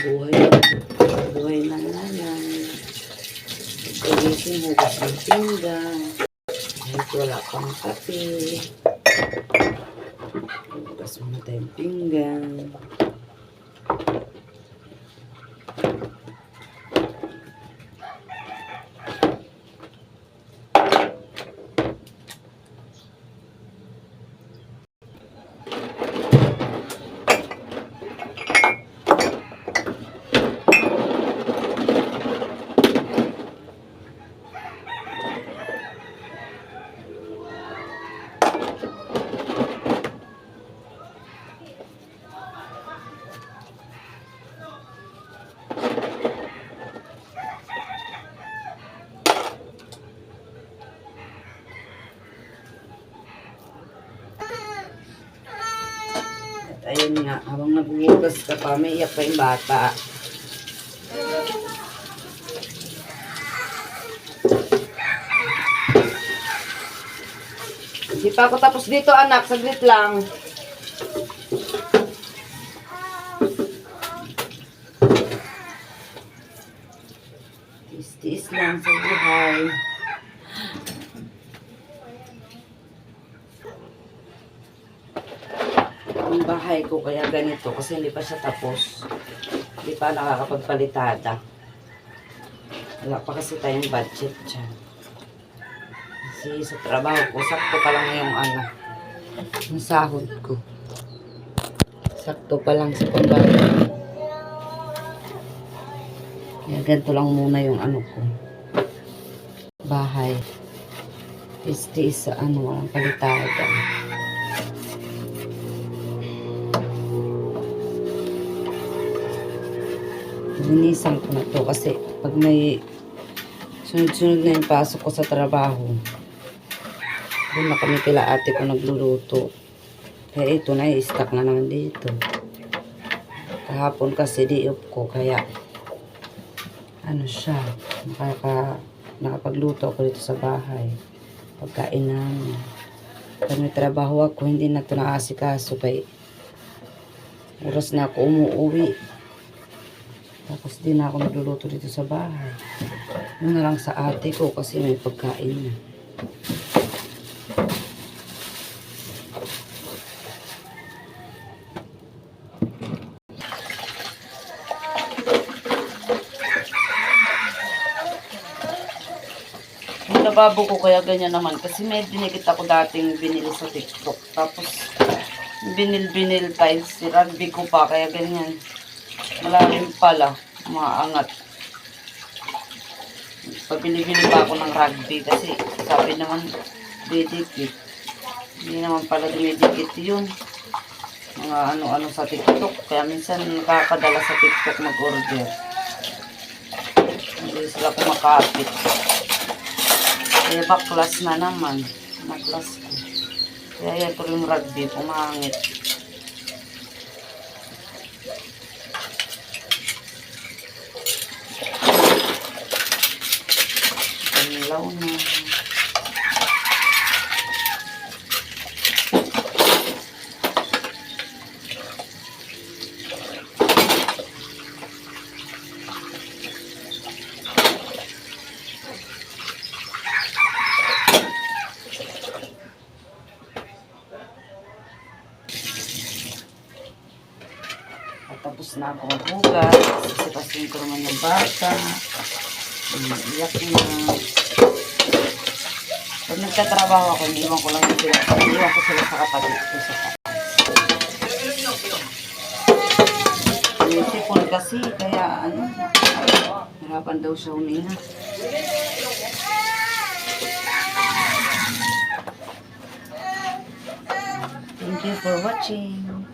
Buhay. Buhay ng nanay. Pagkagising hugas ng pinggan. Kahit wala pang kape. Hugas muna tayong pinggan. Ayun nga, habang naghuhugas ka pa, may iyak pa yung bata. Hindi pa ako tapos dito anak, saglit lang. Tiis-tiis lang sa buhay. Ang bahay ko kaya ganito kasi hindi pa siya tapos. Hindi pa nakakapagpalitada. Wala pa kasi tayong budget dyan. Kasi sa trabaho ko, sakto pa lang yung ano, yung sahod ko. Sakto pa lang sa pambayad. Kaya ganito lang muna yung ano ko. Bahay. Tiis-tiis sa ano, walang palitada. Linisan ko na to kasi pag may sunod-sunod na yung pasok ko sa trabaho, doon na kami kila ate ko nagluluto. Kaya ito na, i-stack na naman dito. Kahapon kasi di-up ko, kaya ano siya, nakaka, nakapagluto ako dito sa bahay. Pagkain namin. Pag may trabaho ako, hindi na ito naasikaso kay oras na ako umuwi. Tapos di na ako nagluluto dito sa bahay. Yun na lang sa ate ko kasi may pagkain na. Lababo ko kaya ganyan naman kasi may dinikit ako dating binili sa TikTok. Tapos binil-binil tiles si rugby ko pa kaya ganyan. Malalim pala, maangat. Pabili-bili pa ako ng rugby kasi sabi naman didikit. Hindi naman pala dumidikit yun. Mga ano-ano sa TikTok. Kaya minsan nakakadala sa TikTok mag-order. Hindi sila kumakapit. Kaya baklas na naman. Baklas ko. Kaya yan ko yung rugby, pumangit. At tapos na ako maghugas. Sipasin ko naman yung bata. Iyak na. Pag nagtatrabaho ako, iniwan ko lang yung sila. Iniwan ko sila sa kapatid ko sa Sipon kasi, kaya ano, hirapan daw siya huminga. Thank you for watching.